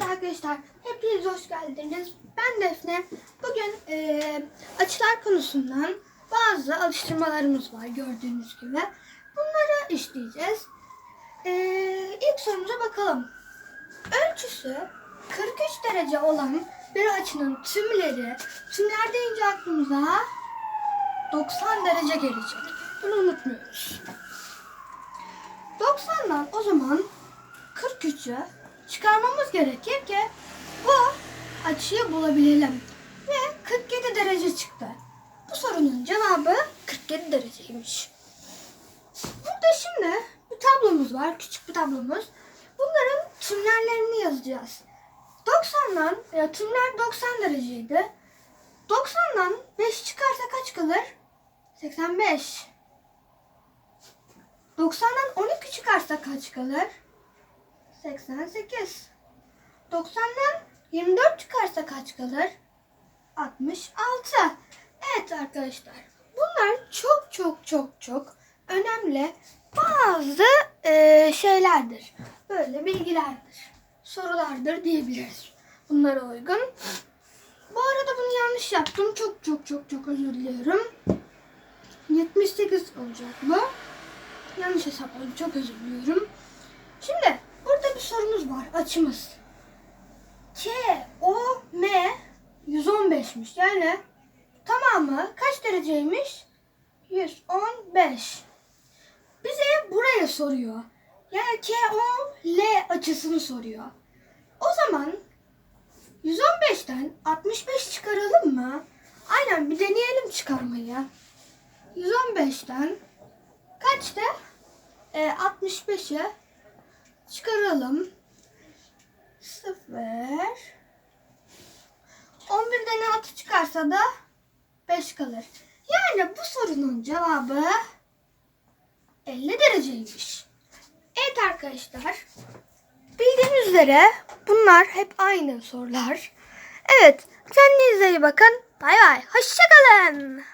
Evet arkadaşlar, hepiniz hoş geldiniz. Ben Defne. Bugün eee, açılar konusundan bazı alıştırmalarımız var gördüğünüz gibi. Bunları işleyeceğiz. Eee ilk sorumuza bakalım. Ölçüsü 43 derece olan bir açının tümleri, tümler deyince aklımıza 90 derece gelecek. Bunu unutmuyoruz. 90'dan o zaman 43'ü çıkarmamız gerekir ki bu açıyı bulabilelim. Ve 47 derece çıktı. Bu sorunun cevabı 47 dereceymiş. Burada şimdi bir tablomuz var. Küçük bir tablomuz. Bunların tümlerlerini yazacağız. 90'dan ya tümler 90 dereceydi. 90'dan 5 çıkarsa kaç kalır? 85. 90'dan 12 çıkarsa kaç kalır? 88. 90'dan 24 çıkarsa kaç kalır? 66. Evet arkadaşlar. Bunlar çok çok çok çok önemli bazı eee, şeylerdir. Böyle bilgilerdir. Sorulardır diyebiliriz. Bunlara uygun. Bu arada bunu yanlış yaptım. Çok çok çok çok özür diliyorum. 78 olacak bu. Yanlış hesapladım. Çok özür diliyorum. Şimdi var. Açımız. K, O, M 115'miş. Yani tamamı kaç dereceymiş? 115. Bize buraya soruyor. Yani K, O, L açısını soruyor. O zaman 115'ten 65 çıkaralım mı? Aynen bir deneyelim çıkarmayı. 115'ten kaçtı? E, 65'i çıkaralım. 6 çıkarsa da 5 kalır. Yani bu sorunun cevabı 50 dereceymiş. Evet arkadaşlar. Bildiğiniz üzere bunlar hep aynı sorular. Evet kendinize iyi bakın. Bay bay. Hoşçakalın.